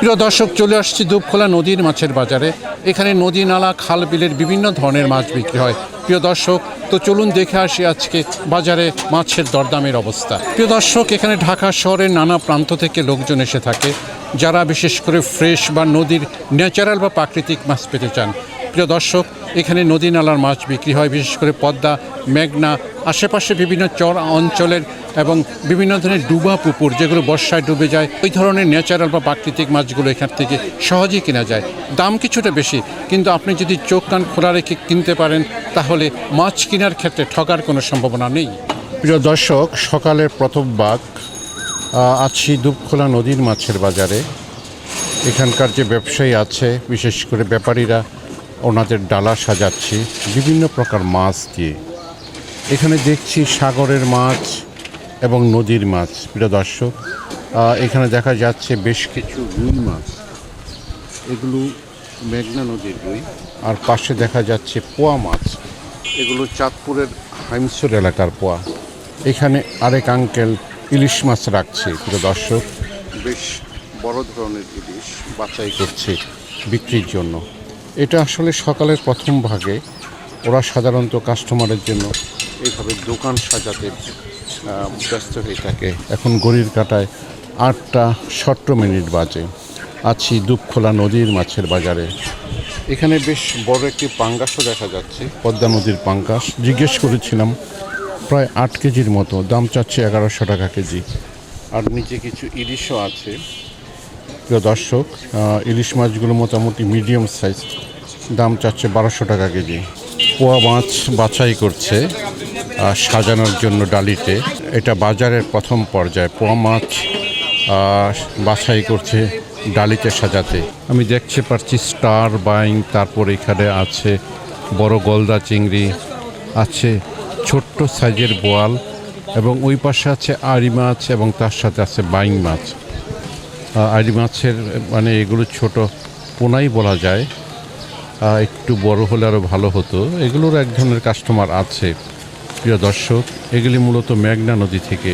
প্রিয় দর্শক, চলে আসছি দুপখোলা নদীর মাছের বাজারে। এখানে নদী, নালা, খাল, বিলের বিভিন্ন ধরনের মাছ বিক্রি হয়। প্রিয় দর্শক, তো চলুন দেখে আসি আজকে বাজারে মাছের দরদামের অবস্থা। প্রিয় দর্শক, এখানে ঢাকা শহরের নানা প্রান্ত থেকে লোকজন এসে থাকে। যারা বিশেষ করে ফ্রেশ বা নদীর ন্যাচারাল বা প্রাকৃতিক মাছ পেতে চান। প্রিয় দর্শক, এখানে নদী, নালার মাছ বিক্রি হয়, বিশেষ করে পদ্মা, মেঘনা, আশেপাশে বিভিন্ন চর অঞ্চলের এবং বিভিন্ন ধরনের ডুবা পুকুর যেগুলো বর্ষায় ডুবে যায় ওই ধরনের ন্যাচারাল বা প্রাকৃতিক মাছগুলো এখান থেকে সহজেই কেনা যায়। দাম কিছুটা বেশি কিন্তু আপনি যদি চোখ কান খোলা রেখে কিনতে পারেন তাহলে মাছ কেনার ক্ষেত্রে ঠকার কোনো সম্ভাবনা নেই। প্রিয় দর্শক সকালের প্রথম আহ, আছি দুপখোলা নদীর মাছের বাজারে। এখানকার যে ব্যবসায়ী আছে বিশেষ করে ব্যাপারীরা ওনাদের ডালা সাজাচ্ছে বিভিন্ন প্রকার মাছ দিয়ে। এখানে দেখছি সাগরের মাছ এবং নদীর মাছ, প্রিয় দর্শক। এখানে দেখা যাচ্ছে বেশ কিছু রুই মাছ। এগুলো মেঘনা নদীর রুই। আর পাশে দেখা যাচ্ছে পোয়া মাছ। এগুলো চাঁদপুরের হাইমসর এলাকার পোয়া। এখানে আরেক আঙ্কেল ইলিশ মাছ রাখছে, প্রিয় দর্শক। বেশ বড় ধরনের ইলিশ বাছাই করছে বিক্রির জন্য। এটা আসলে সকালের প্রথম ভাগে। ওরা সাধারণত কাস্টমারের জন্য এইভাবে দোকান সাজাতে ব্যস্ত হয়ে থাকে। এখন গড়ির কাটায় আটটা সত্তর মিনিট বাজে। আছি দুপখোলা নদীর মাছের বাজারে। এখানে বেশ বড় একটি পাঙ্গাসও দেখা যাচ্ছে। পদ্মা নদীর পাঙ্গাস। জিজ্ঞেস করেছিলাম প্রায় আট কেজির মতো দাম চাচ্ছে এগারোশো টাকা কেজি। আর নিচে কিছু ইলিশও আছে। প্রিয় দর্শক ইলিশ মাছগুলো মোটামুটি মিডিয়াম সাইজ দাম চাচ্ছে বারোশো টাকা কেজি। পোয়া মাছ বাছাই করছে। সাজানোর জন্য ডালিতে। এটা বাজারের প্রথম পর্যায়ে পোয়া মাছ বাছাই করছে ডালিতে সাজাতে। আমি দেখতে পাচ্ছি স্টার বাইং, তারপর এখানে আছে বড় গলদা চিংড়ি, আছে ছোট্ট সাইজের বোয়াল, এবং ওই পাশে আছে আড়ি মাছ এবং তার সাথে আছে বাইং মাছ। আড়ি মাছের মানে এগুলো ছোট পোনাই বলা যায়। একটু বড় হলে আরও ভালো হতো। এগুলোর এক ধরনের কাস্টমার আছে। প্রিয় দর্শক, এগুলি মূলত মেঘনা নদী থেকে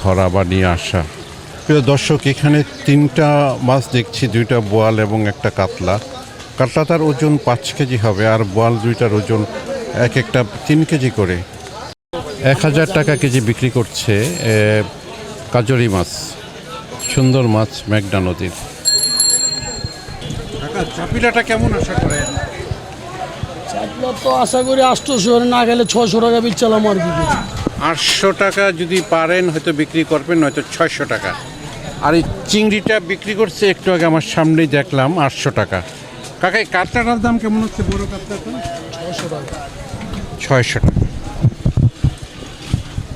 ধরা বা নিয়ে আসা। প্রিয় দর্শক, এখানে তিনটা মাছ দেখছি, দুইটা বোয়াল এবং একটা কাতলা। কাতলাটার ওজন পাঁচ কেজি হবে আর বোয়াল দুইটার ওজন এক একটা তিন কেজি করে। এক হাজার টাকা কেজি বিক্রি করছে কাজরি মাছ, সুন্দর মাছ মেঘনা নদীর। চাপিলাটা কেমন আশা চাপলা তো আশা করি আটশোশো না গেলে ছশো টাকা বিচ্ছালাম আর কি আটশো টাকা যদি পারেন হয়তো বিক্রি করবেন হয়তো ছয়শো টাকা। আর এই চিংড়িটা বিক্রি করছে একটু আগে আমার সামনেই দেখলাম আটশো টাকা। কাকা এই কাতলাটার দাম কেমন হচ্ছে বড় কাতলাটা ছশো টাকা। ছয়শো টাকা।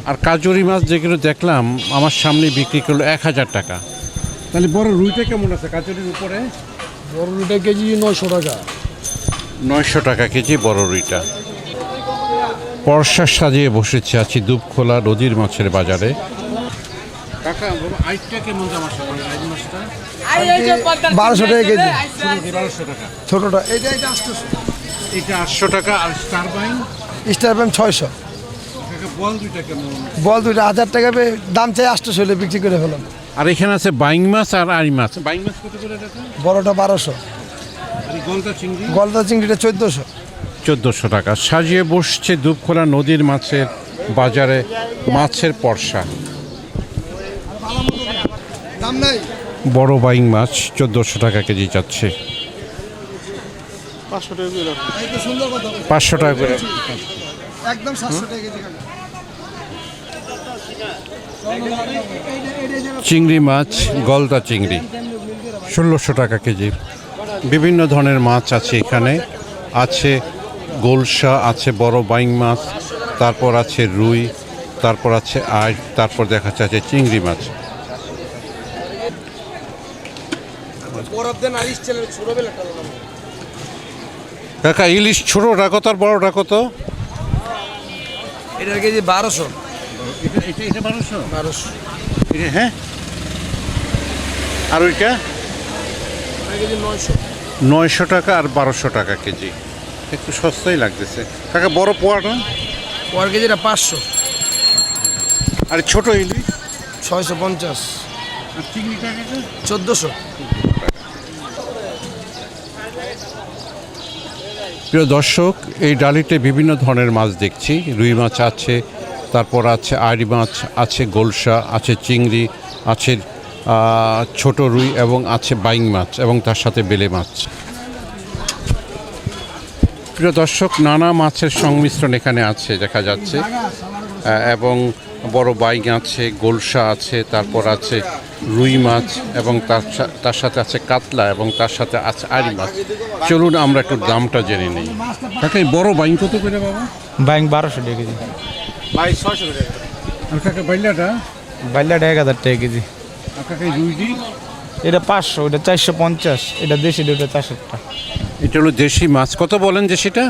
আর কাজুরি মাছ যেগুলো দেখলাম আমার সামনে বিক্রি করল এক হাজার টাকা। তাহলে বড় রুইটা কেমন আছে কাজুরির উপরে? বড় রুটা কেজি নশো টাকা। নয়শো টাকা কেজি বড় রুইটা। পরশা সাজিয়ে বসেছে আছি দুপখোলা নদীর মাছের বাজারে। কাকা আইসটা কেমন দাম আছে? আইস মাছটা? বারোশো টাকা কেজি। ছোটোটা। এটা এটা এটা আটশো টাকা আর স্টার বাইন স্টার ছয়শো। বল দুইটা কেমন? বল দুইটা হাজার টাকা পে দাম চাই আটশোশো হলে বিক্রি করে ফেলাম। আর এখানে আছে বাইং মাছ আর আড়ি মাছ। বাইং মাছ কত করে বড়টা বারোশো। গলদা চিংড়িটা চোদ্দোশো। চোদ্দোশো টাকা। সাজিয়ে বসছে দুপখোলা নদীর মাছের বাজারে মাছের পর্ষা দাম বড় বাইং মাছ চোদ্দোশো টাকা কেজি যাচ্ছে। পাঁচশো টাকা করে একদম চিংড়ি মাছ গলদা চিংড়ি ষোলোশো টাকা কেজি। বিভিন্ন ধরনের মাছ আছে এখানে। আছে গোলসা আছে বড় বাইং মাছ তারপর আছে রুই তারপর আছে আয় তারপর দেখা যাচ্ছে চিংড়ি মাছ। কাকা ইলিশ ছোটোটা কত আর বড়টা কত? এটার কেজি বারোশো। এটা এটা এটা বারোশো। বারোশো হ্যাঁ? আর ওইটা? কেজি নয়শো। নয়শো টাকা আর বারোশো টাকা কেজি। একটু সস্তাই লাগতেছে। কাকা বড় পোয়াটা পর কেজিটা পাঁচশো। আর ছোট ইলিশ? ছয়শো পঞ্চাশ। চোদ্দোশো। প্রিয় দর্শক এই ডালিতে বিভিন্ন ধরনের মাছ দেখছি। রুই মাছ আছে তারপর আছে আড়ি মাছ আছে গোলসা আছে চিংড়ি আছে ছোট রুই এবং আছে বাইং মাছ এবং তার সাথে বেলে মাছ। প্রিয় দর্শক নানা মাছের সংমিশ্রণ এখানে আছে দেখা যাচ্ছে। এবং বড় বাইং আছে গোলসা আছে তারপর আছে রুই মাছ এবং তার সা- তার সাথে আছে কাতলা এবং তার সাথে আছে আড়ি মাছ। চলুন আমরা একটু দামটা জেনে নিই। কাকা এই বড় বাইং কত করে বাবা? বাইং বারোশো টাকা কেজি। বাইশ ছশো আর কাকা বাইলাটা? বাইলাটা এক হাজার টাকা কেজি। এটা পাঁচশো ওটা চারশো পঞ্চাশ। এটা দেশি ওটা চারশো টাকা এটা হলো দেশি মাছ। কত বলেন দেশিটা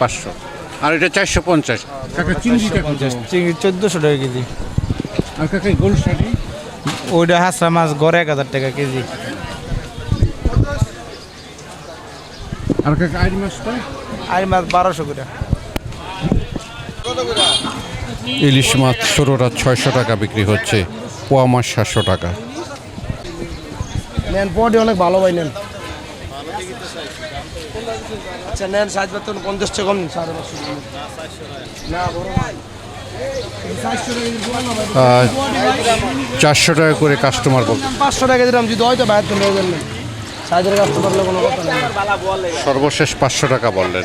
পাঁচশো। আর এটা চারশো পঞ্চাশ। চিংড়ি চোদ্দোশো টাকা কেজি। আর কাকা এই ওইটা হাঁসা মাছ গড়ে এক হাজার টাকা কেজি। আর কাকা আড়ি মাছটা? আর মাছ বারোশো করে। ইলিশ মাছ ষোলোটা ছয়শো টাকা বিক্রি হচ্ছে। পোয়া মাছ সাতশো টাকা। নেন পটি অনেক ভালো ভাই নেন। আচ্ছা নেন সাইজ বেতন পঞ্চাশ টাকা কম সাড়ে পাঁচশো না বড় চারশো টাকা করে কাস্টমার বল। পাঁচশো টাকা দিলাম যদি হয়তো বাইরে তো নিয়ে যাবেন সাইজের পারলে কোনো কথা নেই। সর্বশেষ পাঁচশো টাকা বললেন।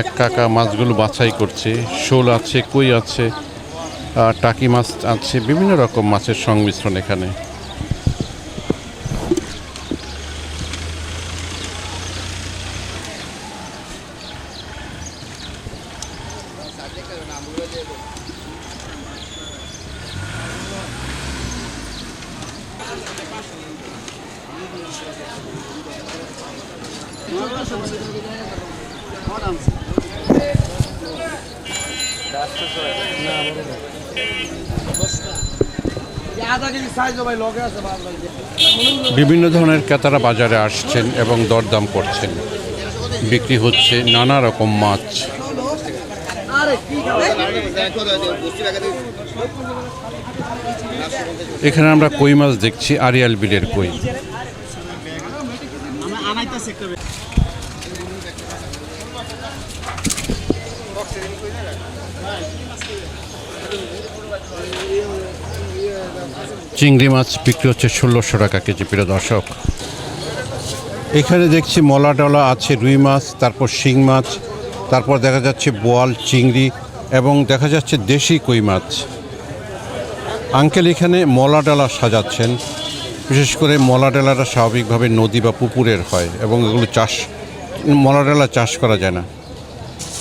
এক কাকা মাছগুলো বাছাই করছে। শোল আছে, কই আছে টাকি মাছ আছে, বিভিন্ন রকম মাছের সংমিশ্রণ এখানে। বিভিন্ন ধরনের ক্রেতারা বাজারে আসছেন এবং দরদাম করছেন। বিক্রি হচ্ছে নানা রকম মাছ। এখানে আমরা কই মাছ দেখছি, আরিয়াল বিলের কই। চিংড়ি মাছ বিক্রি হচ্ছে ষোলোশো টাকা কেজি, প্রিয় দর্শক। এখানে দেখছি মলা ডলা আছে, রুই মাছ, তারপর শিং মাছ, তারপর দেখা যাচ্ছে বোয়াল, চিংড়ি এবং দেখা যাচ্ছে দেশি কই মাছ। আঙ্কেল এখানে মলা ডালা সাজাচ্ছেন। বিশেষ করে মলা ডালাটা স্বাভাবিকভাবে নদী বা পুকুরের হয় এবং এগুলো চাষ, মলা ডালা চাষ করা যায় না।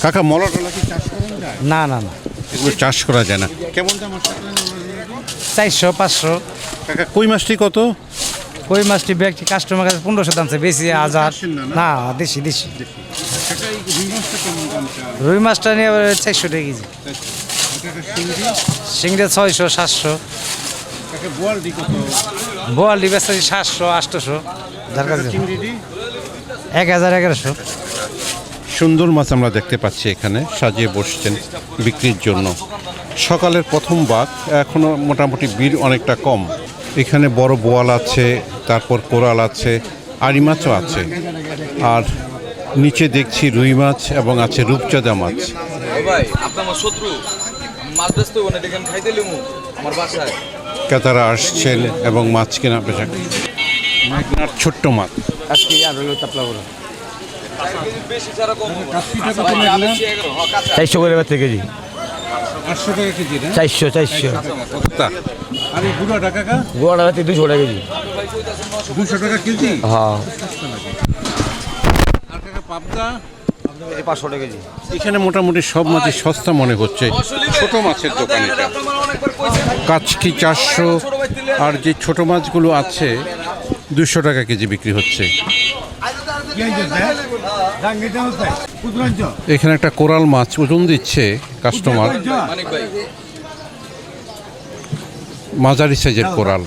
কাকা, মলা ডালা কি চাষ করা না না না। এগুলো চাষ করা যায় না। কেমন দাম চারশো পাঁচশো। কাকা কই মাছটি কত? কই মাছটি ব্যক্তি কাস্টমার কাছে পনেরোশো দামছে বেশি হাজার। না, দেশি দেশি। রুই মাছটা দাম নিয়ে চারশো টাকা কেজি। সিংড়া ছয়শো সাতশো। বোয়ালটি কত? সাতশো আটশোশো যার কাছে এক হাজার এগারোশো। সুন্দর মাছ আমরা দেখতে পাচ্ছি এখানে সাজিয়ে বসছেন বিক্রির জন্য। সকালের প্রথম বাঘ এখনও মোটামুটি ভিড় অনেকটা কম। এখানে বড় বোয়াল আছে তারপর কোরাল আছে আড়ি মাছও আছে। আর নিচে দেখছি রুই মাছ এবং আছে রূপচাঁদা মাছ। ক্রেতারা আসছেন এবং মাছ কেনা বেচা মেঘনার ছোট্ট মাছ। আজকে আর হলো তাপলা চারশো করে বেচতে কেজি। চারশো চারশো। বেচতে দুশো টাকা কেজি। দুশো টাকা কেজি? হ্যাঁ। পাবদা? পাঁচশো টাকা কেজি। এখানে মোটামুটি সব মাছই সস্তা মনে হচ্ছে। ছোট মাছের দোকান কাচকি চারশো আর যে ছোট মাছগুলো আছে দুশো টাকা কেজি বিক্রি হচ্ছে। এখানে একটা কোরাল মাছ ওজন দিচ্ছে কাস্টমার। মাঝারি সাইজের কোরাল।